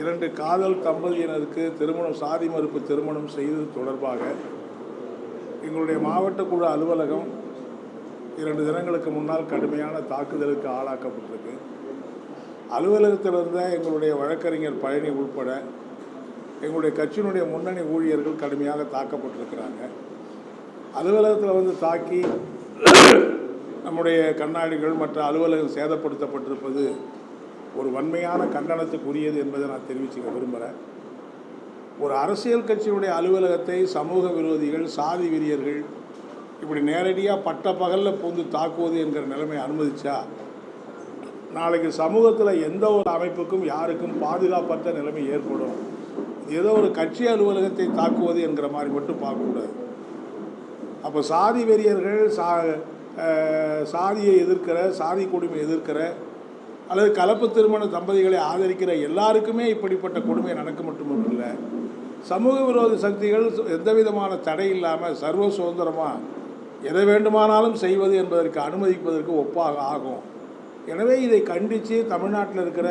இரண்டு காதல் தம்பதியினருக்கு திருமணம் சாதி மறுப்பு திருமணம் செய்தது தொடர்பாக எங்களுடைய மாவட்ட குழு அலுவலகம் இரண்டு தினங்களுக்கு முன்னால் கடுமையான தாக்குதலுக்கு ஆளாக்கப்பட்டிருக்கு. அலுவலகத்தில் இருந்த எங்களுடைய வழக்கறிஞர் பழனி உட்பட எங்களுடைய கட்சியினுடைய முன்னணி ஊழியர்கள் கடுமையாக தாக்கப்பட்டிருக்கிறாங்க. அலுவலகத்தில் வந்து தாக்கி நம்முடைய கண்ணாடிகள் மற்ற அலுவலகம் சேதப்படுத்தப்பட்டிருப்பது ஒரு வன்மையான கண்டனத்துக்குரியது என்பதை நான் தெரிவிச்சுக்க விரும்புகிறேன் ஒரு அரசியல் கட்சியுடைய அலுவலகத்தை சமூக விரோதிகள் சாதி வெறியர்கள் இப்படி நேரடியாக பட்ட பகலில் பூந்து தாக்குவது என்கிற நிலைமை அனுமதிச்சா நாளைக்கு சமூகத்தில் எந்த ஒரு அமைப்புக்கும் யாருக்கும் பாதுகாப்பற்ற நிலைமை ஏற்படும். ஏதோ ஒரு கட்சி அலுவலகத்தை தாக்குவது என்கிற மாதிரி மட்டும் பார்க்கக்கூடாது அப்போ சாதி வெறியர்கள் சா சாதியை எதிர்க்கிற சாதி கொடுமை எதிர்க்கிற அல்லது கலப்பு திருமண தம்பதிகளை ஆதரிக்கிற எல்லாருக்குமே இப்படிப்பட்ட கொடுமை நடக்க மட்டுமல்ல சமூக விரோத சக்திகள் எந்த விதமான தடை இல்லாமல் சர்வ சுதந்திரமாக எதை வேண்டுமானாலும் செய்வது என்பதற்கு அனுமதிப்பதற்கு ஒப்பாக ஆகும். எனவே இதை கண்டித்து தமிழ்நாட்டில் இருக்கிற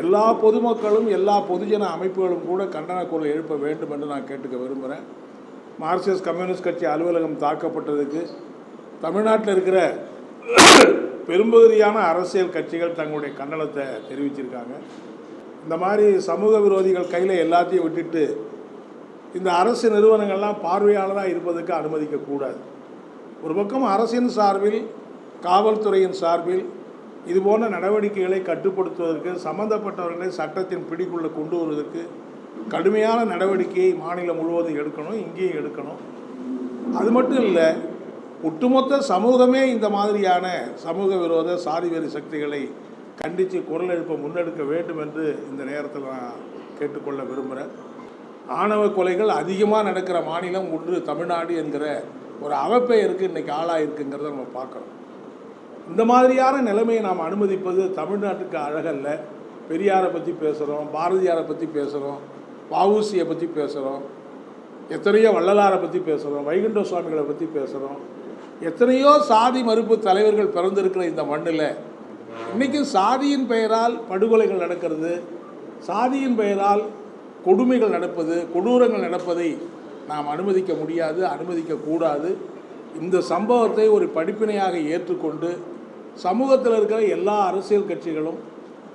எல்லா பொதுமக்களும் எல்லா பொதுஜன அமைப்புகளும் கூட கண்டன குரல் எழுப்ப வேண்டும் என்று நான் கேட்டுக்க விரும்புகிறேன் மார்க்சிஸ்ட் கம்யூனிஸ்ட் கட்சி அலுவலகம் தாக்கப்பட்டதுக்கு தமிழ்நாட்டில் இருக்கிற பெரும்பகுதியான அரசியல் கட்சிகள் தங்களுடைய கண்டனத்தை தெரிவிச்சிருக்காங்க. இந்த மாதிரி சமூக விரோதிகள் கையில் எல்லாத்தையும் விட்டுட்டு இந்த அரசு நிறுவனங்கள்லாம் பார்வையாளராக இருப்பதற்கு அனுமதிக்கக்கூடாது ஒரு பக்கம் அரசின் சார்பில் காவல்துறையின் சார்பில் இது போன்ற நடவடிக்கைகளை கட்டுப்படுத்துவதற்கு சம்பந்தப்பட்டவர்களை சட்டத்தின் பிடிக்குள்ளே கொண்டு வருவதற்கு கடுமையான நடவடிக்கையை மாநிலம் முழுவதும் எடுக்கணும் இங்கேயும் எடுக்கணும். அது மட்டும் இல்லை ஒட்டுமொத்த சமூகமே இந்த மாதிரியான சமூக விரோத சாதி வெறி சக்திகளை கண்டித்து குரல் எழுப்ப முன்னெடுக்க வேண்டும் என்று இந்த நேரத்தில் நான் கேட்டுக்கொள்ள விரும்புகிறேன் ஆணவ கொலைகள் அதிகமாக நடக்கிற மாநிலம் ஒன்று தமிழ்நாடு என்கிற ஒரு அவப்பெயருக்கு இன்றைக்கி ஆளாயிருக்குங்கிறத நம்ம பார்க்குறோம் இந்த மாதிரியான நிலைமையை நாம் அனுமதிப்பது தமிழ்நாட்டுக்கு அழகல்ல. பெரியாரை பற்றி பேசுகிறோம் பாரதியாரை பற்றி பேசுகிறோம் வஉசியை பற்றி பேசுகிறோம் எத்தனையோ வள்ளலாரை பற்றி பேசுகிறோம் வைகுண்ட சுவாமிகளை பற்றி பேசுகிறோம் எத்தனையோ சாதி மறுப்பு தலைவர்கள் பிறந்திருக்கிற இந்த மண்ணில் இன்றைக்கும் சாதியின் பெயரால் படுகொலைகள் நடக்கிறது சாதியின் பெயரால் கொடுமைகள் நடப்பது கொடூரங்கள் நடப்பதை நாம் அனுமதிக்க முடியாது அனுமதிக்கக்கூடாது இந்த சம்பவத்தை ஒரு படிப்பினையாக ஏற்றுக்கொண்டு சமூகத்தில் இருக்கிற எல்லா அரசியல் கட்சிகளும்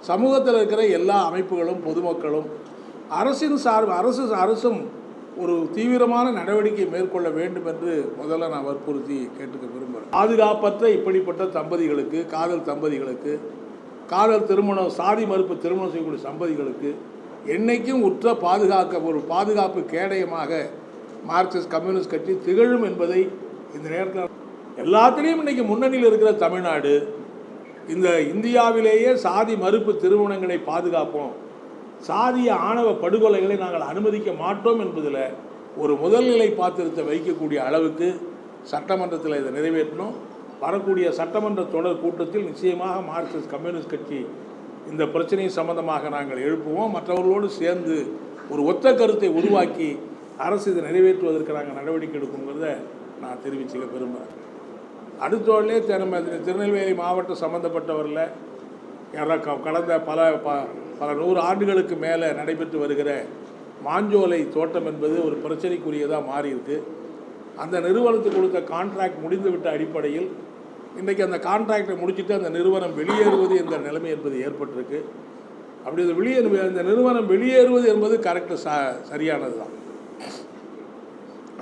சமூகத்தில் இருக்கிற எல்லா அமைப்புகளும் பொதுமக்களும் அரசின் சார்பு அரசு அரசும் ஒரு தீவிரமான நடவடிக்கை மேற்கொள்ள வேண்டும் என்று முதல்ல நான் வற்புறுத்தி கேட்டுக்க விரும்புகிறேன் பாதுகாப்பற்ற இப்படிப்பட்ட தம்பதிகளுக்கு காதல் தம்பதிகளுக்கு காதல் திருமணம் சாதி மறுப்பு திருமணம் செய்யக்கூடிய தம்பதிகளுக்கு என்னைக்கும் உற்ற பாதுகாக்க ஒரு பாதுகாப்பு கேடயமாக மார்க்சிஸ்ட் கம்யூனிஸ்ட் கட்சி திகழும் என்பதை இந்த நேரத்தில் எல்லாத்துலேயும் இன்னைக்கு முன்னணியில் இருக்கிற தமிழ்நாடு இந்த இந்தியாவிலேயே சாதி மறுப்பு திருமணங்களை பாதுகாப்போம். சாதிய ஆணவ படுகொலைகளை நாங்கள் அனுமதிக்க மாட்டோம் என்பதில் ஒரு முதல்நிலை பாத்திரத்தை வைக்கக்கூடிய அளவுக்கு சட்டமன்றத்தில் இதை நிறைவேற்றணும் வரக்கூடிய சட்டமன்ற தொடர் கூட்டத்தில் நிச்சயமாக மார்க்சிஸ்ட் கம்யூனிஸ்ட் கட்சி இந்த பிரச்சனை சம்பந்தமாக நாங்கள் எழுப்புவோம். மற்றவர்களோடு சேர்ந்து ஒரு ஒத்த கருத்தை உருவாக்கி அரசு இதை நிறைவேற்றுவதற்கு நாங்கள் நடவடிக்கை எடுக்குங்கிறத நான் தெரிவிச்சுக்க விரும்புகிறேன். அடுத்தோடலே நம்ம திருநெல்வேலி மாவட்டம் சம்மந்தப்பட்டவரில் யாரா க- கடந்த பல ப பல நூறு ஆண்டுகளுக்கு மேலே நடைபெற்று வருகிற மாஞ்சோலை தோட்டம் என்பது ஒரு பிரச்சனைக்குரியதாக மாறியிருக்கு. அந்த நிறுவனத்துக்கு கொடுத்த கான்ட்ராக்ட் முடிந்துவிட்ட அடிப்படையில் இன்றைக்கி அந்த கான்ட்ராக்டை முடிச்சுட்டு அந்த நிறுவனம் வெளியேறுவது என்ற நிலைமை என்பது ஏற்பட்டிருக்கு. அப்படி அந்த வெளியே அந்த நிறுவனம் வெளியேறுவது என்பது கரெக்டு ச சரியானது தான்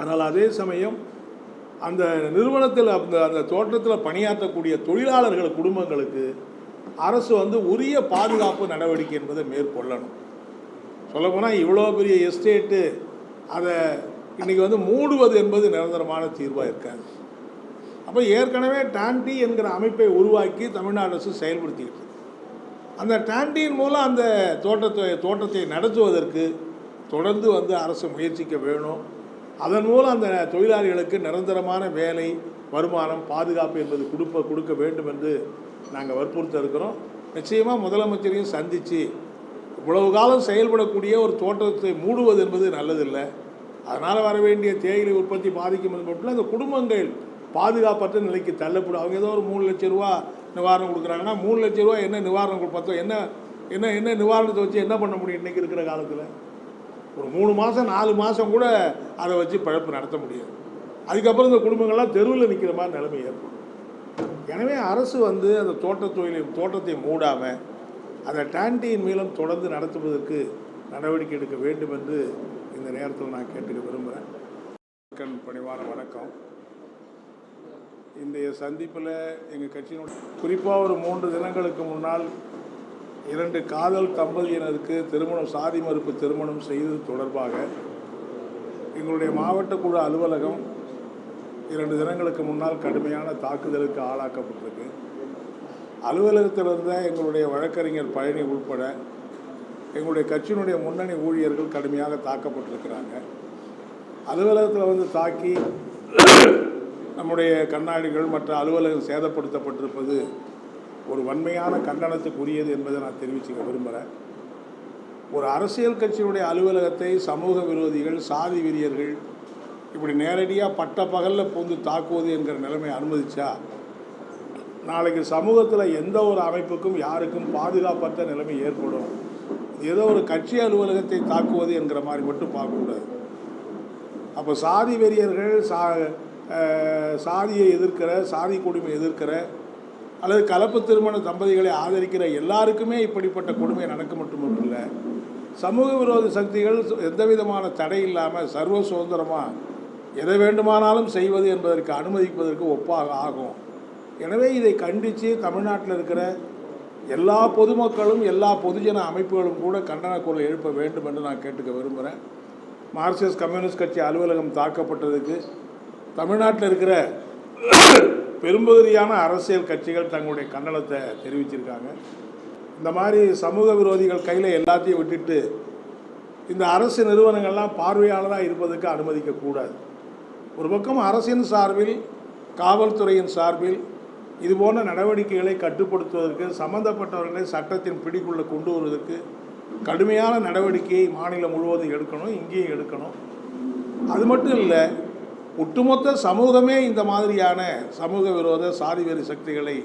ஆனால் அதே சமயம் அந்த நிறுவனத்தில் அந்த அந்த தோட்டத்தில் பணியாற்றக்கூடிய தொழிலாளர்கள் குடும்பங்களுக்கு அரசு வந்து உரிய பாதுகாப்பு நடவடிக்கை என்பதை மேற்கொள்ளணும். சொல்லப்போனால் இவ்வளோ பெரிய எஸ்டேட்டு அதை இன்றைக்கி வந்து மூடுவது என்பது நிரந்தரமான தீர்வாக இருக்காது. அப்போ ஏற்கனவே டான்டி என்கிற அமைப்பை உருவாக்கி தமிழ்நாடு அரசு செயல்படுத்திக்கிட்டு அந்த டான்டியின் மூலம் அந்த தோட்டத்தை தோட்டத்தை நடத்துவதற்கு தொடர்ந்து வந்து அரசு முயற்சிக்க வேணும். அதன் மூலம் அந்த தொழிலாளிகளுக்கு நிரந்தரமான வேலை வருமானம் பாதுகாப்பு என்பது கொடுப்ப கொடுக்க வேண்டும் என்று நாங்கள் வற்புறுத்த இருக்கிறோம். நிச்சயமாக முதலமைச்சரையும் சந்தித்து இவ்வளவு காலம் செயல்படக்கூடிய ஒரு தோட்டத்தை மூடுவது என்பது நல்லதில்லை. அதனால் வர வேண்டிய தேயிலை உற்பத்தி பாதிக்கும் என்பது மட்டும் அந்த குடும்பங்கள் பாதுகாப்பற்ற நிலைக்கு தள்ளப்படும். அவங்க ஏதோ ஒரு மூணு லட்ச ரூபா நிவாரணம் கொடுக்குறாங்கன்னா மூணு லட்ச ரூபா என்ன நிவாரணம் கொடுப்போம் என்ன என்ன என்ன நிவாரணத்தை வச்சு என்ன பண்ண முடியும் இன்றைக்கி இருக்கிற காலத்தில்? ஒரு மூணு மாதம் நாலு மாதம் கூட அதை வச்சு பிழப்பு நடத்த முடியாது. அதுக்கப்புறம் இந்த குடும்பங்கள்லாம் தெருவில் நிற்கிற மாதிரி நிலைமை ஏற்படும். எனவே அரசு வந்து அந்த தோட்டத் தொழிலை தோட்டத்தை மூடாமல் அதை டேண்டியின் மூலம் தொடர்ந்து நடத்துவதற்கு நடவடிக்கை எடுக்க வேண்டும் என்று இந்த நேரத்தில் நான் கேட்டுக்க விரும்புகிறேன் கண் பணிவான வணக்கம். இன்றைய சந்திப்பில் எங்கள் கட்சியினுடைய குறிப்பாக ஒரு மூன்று தினங்களுக்கு முன்னால் இரண்டு காதல் தம்பதியினருக்கு திருமணம் சாதி மறுப்பு திருமணம் செய்தது தொடர்பாக எங்களுடைய மாவட்ட குழு அலுவலகம் இரண்டு தினங்களுக்கு முன்னால் கடுமையான தாக்குதலுக்கு ஆளாக்கப்பட்டிருக்கு. அலுவலகத்தில் இருந்த எங்களுடைய வழக்கறிஞர் பழனி உட்பட எங்களுடைய கட்சியினுடைய முன்னணி ஊழியர்கள் கடுமையாக தாக்கப்பட்டிருக்கிறாங்க. அலுவலகத்தில் வந்து தாக்கி நம்முடைய கண்ணாடிகள் மற்ற அலுவலகம் சேதப்படுத்தப்பட்டிருப்பது ஒரு வன்மையான கண்டனத்துக்குரியது என்பதை நான் தெரிவிச்சுக்க விரும்புகிறேன் ஒரு அரசியல் கட்சியினுடைய அலுவலகத்தை சமூக விரோதிகள் சாதி வெறியர்கள் இப்படி நேரடியாக பட்ட பகலில் பூந்து தாக்குவது என்கிற நிலைமை அனுமதிச்சா நாளைக்கு சமூகத்தில் எந்த ஒரு அமைப்புக்கும் யாருக்கும் பாதுகாப்பற்ற நிலைமை ஏற்படும். ஏதோ ஒரு கட்சி அலுவலகத்தை தாக்குவது என்கிற மாதிரி மட்டும் பார்க்கக்கூடாது அப்போ சாதி வெறியர்கள் சா சாதியை எதிர்க்கிற சாதி கொடுமை எதிர்க்கிற அல்லது கலப்பு திருமண தம்பதிகளை ஆதரிக்கிற எல்லாருக்குமே இப்படிப்பட்ட கொடுமை நடக்க மட்டும் இல்லை சமூக விரோத சக்திகள் எந்த விதமான தடை இல்லாமல் சர்வ சுதந்திரமாக எதை வேண்டுமானாலும் செய்வது என்பதற்கு அனுமதிப்பதற்கு ஒப்பாக ஆகும். எனவே இதை கண்டித்து தமிழ்நாட்டில் இருக்கிற எல்லா பொதுமக்களும் எல்லா பொதுஜன அமைப்புகளும் கூட கண்டன குரல் எழுப்ப வேண்டும் என்று நான் கேட்டுக்க விரும்புகிறேன் மார்க்சிஸ்ட் கம்யூனிஸ்ட் கட்சி அலுவலகம் தாக்கப்பட்டதுக்கு தமிழ்நாட்டில் இருக்கிற பெரும்பகுதியான அரசியல் கட்சிகள் தங்களுடைய கண்டனத்தை தெரிவிச்சிருக்காங்க. இந்த மாதிரி சமூக விரோதிகள் கையில் எல்லாத்தையும் விட்டுட்டு இந்த அரசு நிறுவனங்கள்லாம் பார்வையாளராக இருப்பதற்கு அனுமதிக்கக்கூடாது. ஒரு பக்கம் அரசின் சார்பில் காவல்துறையின் சார்பில் இதுபோன்ற நடவடிக்கைகளை கட்டுப்படுத்துவதற்கு சம்பந்தப்பட்டவர்களை சட்டத்தின் பிடிக்குள்ளே கொண்டு வருவதற்கு கடுமையான நடவடிக்கையை மாநிலம் முழுவதும் எடுக்கணும் இங்கேயும் எடுக்கணும். அது மட்டும் இல்லை ஒட்டுமொத்த சமூகமே இந்த மாதிரியான சமூக விரோத சாதி வெறி சக்திகளை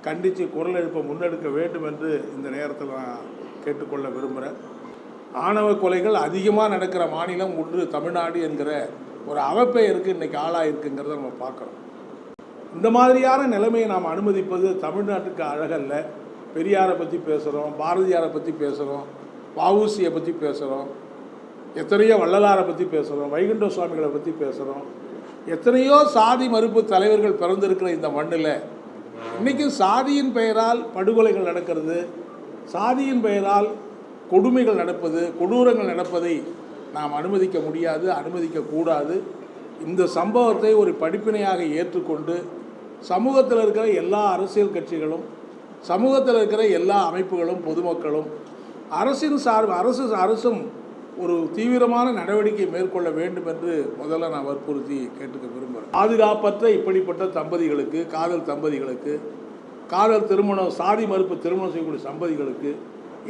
கண்டித்து குரல் எழுப்ப முன்னெடுக்க வேண்டும் என்று இந்த நேரத்தில் நான் கேட்டுக்கொள்ள விரும்புகிறேன் ஆணவ கொலைகள் அதிகமாக நடக்கிற மாநிலம் ஒன்று தமிழ்நாடு என்கிற ஒரு அவப்பெயருக்கு இன்றைக்கி ஆளாயிருக்குங்கிறத நம்ம பார்க்குறோம் இந்த மாதிரியான நிலைமையை நாம் அனுமதிப்பது தமிழ்நாட்டுக்கு அழகல்ல. பெரியாரை பற்றி பேசுகிறோம் பாரதியாரை பற்றி பேசுகிறோம் வஉசியை பற்றி பேசுகிறோம் எத்தனையோ வள்ளலாரை பற்றி பேசுகிறோம் வைகுண்ட சுவாமிகளை பற்றி பேசுகிறோம் எத்தனையோ சாதி மறுப்பு தலைவர்கள் பிறந்திருக்கிற இந்த மண்ணில் இன்றைக்கும் சாதியின் பெயரால் படுகொலைகள் நடக்கிறது. சாதியின் பெயரால் கொடுமைகள் நடப்பது கொடூரங்கள் நடப்பதை நாம் அனுமதிக்க முடியாது அனுமதிக்க கூடாது. இந்த சம்பவத்தை ஒரு படிப்பினையாக ஏற்றுக்கொண்டு சமூகத்தில் இருக்கிற எல்லா அரசியல் கட்சிகளும் சமூகத்தில் இருக்கிற எல்லா அமைப்புகளும் பொதுமக்களும் அரசின் சார்பு அரசு அரசும் ஒரு தீவிரமான நடவடிக்கை மேற்கொள்ள வேண்டும் என்று முதல்ல நான் வற்புறுத்தி கேட்டுக்க விரும்புகிறேன். பாதுகாப்பற்ற இப்படிப்பட்ட தம்பதிகளுக்கு காதல் தம்பதிகளுக்கு காதல் திருமணம் சாதி மறுப்பு திருமணம் செய்யக்கூடிய சம்பதிகளுக்கு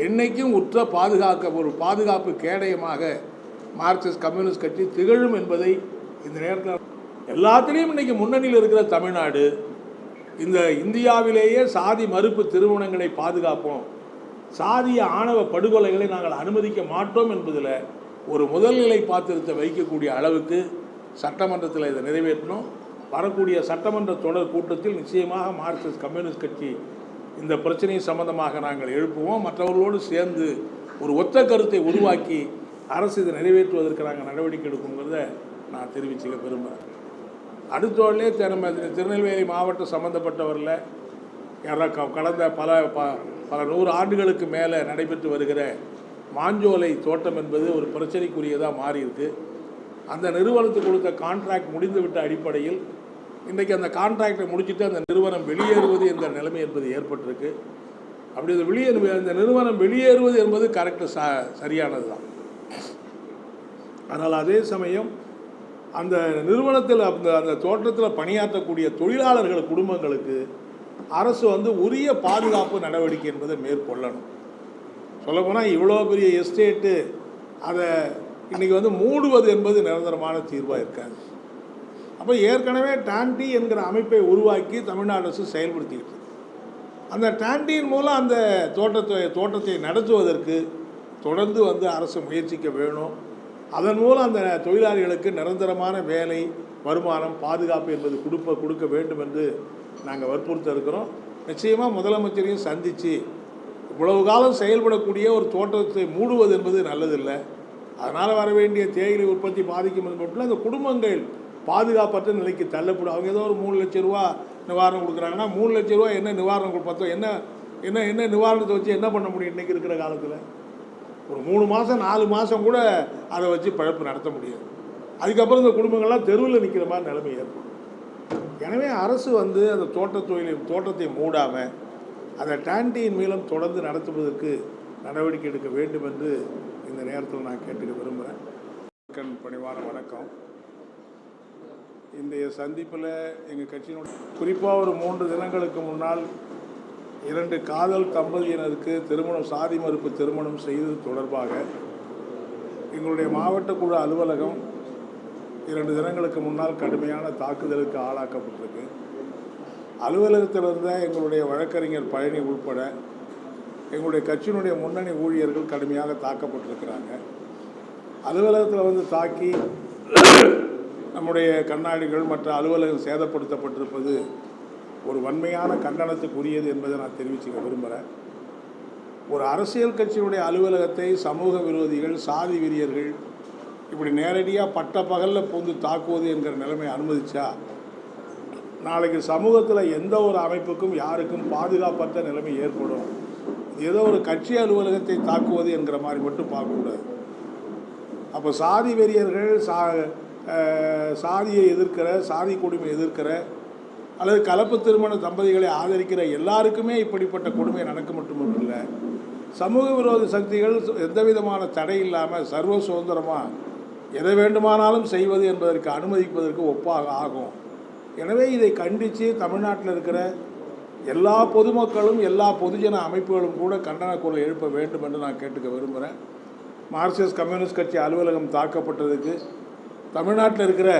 என்னைக்கும் உற்ற பாதுகாக்க ஒரு பாதுகாப்பு கேடயமாக மார்க்சிஸ்ட் கம்யூனிஸ்ட் கட்சி திகழும் என்பதை இந்த நேரத்தில் எல்லாத்துலேயும் இன்றைக்கி முன்னணியில் இருக்கிற தமிழ்நாடு இந்த இந்தியாவிலேயே சாதி மறுப்பு திருமணங்களை பாதுகாப்போம். சாதிய ஆணவ படுகொலைகளை நாங்கள் அனுமதிக்க மாட்டோம் என்பதில் ஒரு முதல்நிலை பாத்திரத்தை வைக்கக்கூடிய அளவுக்கு சட்டமன்றத்தில் இதை நிறைவேற்றணும். வரக்கூடிய சட்டமன்ற தொடர் கூட்டத்தில் நிச்சயமாக மார்க்சிஸ்ட் கம்யூனிஸ்ட் கட்சி இந்த பிரச்சனை சம்பந்தமாக நாங்கள் எழுப்புவோம். மற்றவர்களோடு சேர்ந்து ஒரு ஒத்த கருத்தை உருவாக்கி அரசு இதை நிறைவேற்றுவதற்கு நாங்கள் நடவடிக்கை எடுக்குங்கிறத நான் தெரிவிச்சுக்க விரும்புகிறேன் அடுத்தோடலே நம்ம திருநெல்வேலி மாவட்டம் சம்மந்தப்பட்டவரில் யாராவது க- கடந்த பல ப பல நூறு ஆண்டுகளுக்கு மேலே நடைபெற்று வருகிற மாஞ்சோலை தோட்டம் என்பது ஒரு பிரச்சனைக்குரியதாக மாறியிருக்கு. அந்த நிறுவனத்துக்கு கொடுத்த கான்ட்ராக்ட் முடிந்துவிட்ட அடிப்படையில் இன்றைக்கி அந்த கான்ட்ராக்டை முடிச்சுட்டு அந்த நிறுவனம் வெளியேறுவது என்ற நிலைமை என்பது ஏற்பட்டிருக்கு. அப்படி அந்த வெளியே அந்த நிறுவனம் வெளியேறுவது என்பது கரெக்டு ச சரியானது தான் ஆனால் அதே சமயம் அந்த நிறுவனத்தில் அந்த அந்த தோட்டத்தில் பணியாற்றக்கூடிய தொழிலாளர்கள் குடும்பங்களுக்கு அரசு வந்து உரிய பாதுகாப்பு நடவடிக்கை என்பதை மேற்கொள்ளணும். சொல்லப்போனால் இவ்வளோ பெரிய எஸ்டேட்டு அதை இன்றைக்கி வந்து மூடுவது என்பது நிரந்தரமான தீர்வாக இருக்காது. அப்போ ஏற்கனவே டான்டி என்கிற அமைப்பை உருவாக்கி தமிழ்நாடு அரசு செயல்படுத்திக்கிட்டு அந்த டான்டியின் மூலம் அந்த தோட்டத்தை தோட்டத்தை நடத்துவதற்கு தொடர்ந்து வந்து அரசு முயற்சிக்க வேணும். அதன் மூலம் அந்த தொழிலாளிகளுக்கு நிரந்தரமான வேலை வருமானம் பாதுகாப்பு என்பது கொடுப்ப கொடுக்க வேண்டும் என்று நாங்கள் வற்புறுத்த இருக்கிறோம். நிச்சயமாக முதலமைச்சரையும் சந்தித்து இவ்வளவு காலம் செயல்படக்கூடிய ஒரு தோட்டத்தை மூடுவது என்பது நல்லதில்லை. அதனால் வர வேண்டிய தேயிலை உற்பத்தி பாதிக்கும் என்பது மட்டும் அந்த குடும்பங்கள் பாதுகாப்பற்ற நிலைக்கு தள்ளப்படும். அவங்க ஏதோ ஒரு மூணு லட்ச ரூபா நிவாரணம் கொடுக்குறாங்கன்னா மூணு லட்ச ரூபா என்ன நிவாரணம் கொடுப்போம் என்ன என்ன என்ன நிவாரணத்தை வச்சு என்ன பண்ண முடியும் இன்றைக்கி இருக்கிற காலத்தில்? ஒரு மூணு மாதம் நாலு மாதம் கூட அதை வச்சு பழப்பு நடத்த முடியாது. அதுக்கப்புறம் இந்த குடும்பங்கள்லாம் தெருவில் நிற்கிற மாதிரி நிலைமை ஏற்படும். எனவே அரசு வந்து அந்த தோட்டத் தொழிலை தோட்டத்தை மூடாமல் அந்த டேண்டியின் மூலம் தொடர்ந்து நடத்துவதற்கு நடவடிக்கை எடுக்க வேண்டும் என்று இந்த நேரத்தில் நான் கேட்டுக்க விரும்புகிறேன் கண் பணிவான வணக்கம். இன்றைய சந்திப்பில் எங்கள் கட்சியினுடைய குறிப்பாக ஒரு மூன்று தினங்களுக்கு முன்னால் இரண்டு காதல் தம்பதியினருக்கு திருமணம் சாதி மறுப்பு திருமணம் செய்தது தொடர்பாக எங்களுடைய மாவட்ட குழு அலுவலகம் இரண்டு தினங்களுக்கு முன்னால் கடுமையான தாக்குதலுக்கு ஆளாக்கப்பட்டிருக்கு. அலுவலகத்தில் இருந்த எங்களுடைய வழக்கறிஞர் பழனி உட்பட எங்களுடைய கட்சியினுடைய முன்னணி ஊழியர்கள் கடுமையாக தாக்கப்பட்டிருக்கிறாங்க. அலுவலகத்தில் வந்து தாக்கி நம்முடைய கண்ணாடிகள் மற்ற அலுவலகம் சேதப்படுத்தப்பட்டிருப்பது ஒரு வன்மையான கண்டனத்துக்குரியது என்பதை நான் தெரிவிச்சுக்க விரும்புகிறேன் ஒரு அரசியல் கட்சியினுடைய அலுவலகத்தை சமூக விரோதிகள் சாதி வெறியர்கள் இப்படி நேரடியாக பட்ட பகலில் பூந்து தாக்குவது என்கிற நிலைமை அனுமதிச்சா நாளைக்கு சமூகத்தில் எந்த ஒரு அமைப்புக்கும் யாருக்கும் பாதுகாப்பற்ற நிலைமை ஏற்படும். ஏதோ ஒரு கட்சி அலுவலகத்தை தாக்குவது என்கிற மாதிரி மட்டும் பார்க்கக்கூடாது. அப்போ சாதி வெறியர்கள் சா சாதியை எதிர்க்கிற சாதி கொடுமை எதிர்க்கிற அல்லது கலப்பு திருமண தம்பதிகளை ஆதரிக்கிற எல்லாருக்குமே இப்படிப்பட்ட கொடுமை நடக்க மட்டுமல்ல. இல்லை சமூக விரோத சக்திகள் எந்த விதமான தடை இல்லாமல் சர்வ சுதந்திரமாக எதை வேண்டுமானாலும் செய்வது என்பதற்கு அனுமதிப்பதற்கு ஒப்பாக ஆகும். எனவே இதை கண்டித்து தமிழ்நாட்டில் இருக்கிற எல்லா பொதுமக்களும் எல்லா பொதுஜன அமைப்புகளும் கூட கண்டன குரல் எழுப்ப வேண்டும் என்று நான் கேட்டுக்க விரும்புகிறேன் மார்க்சிஸ்ட் கம்யூனிஸ்ட் கட்சி அலுவலகம் தாக்கப்பட்டதுக்கு தமிழ்நாட்டில் இருக்கிற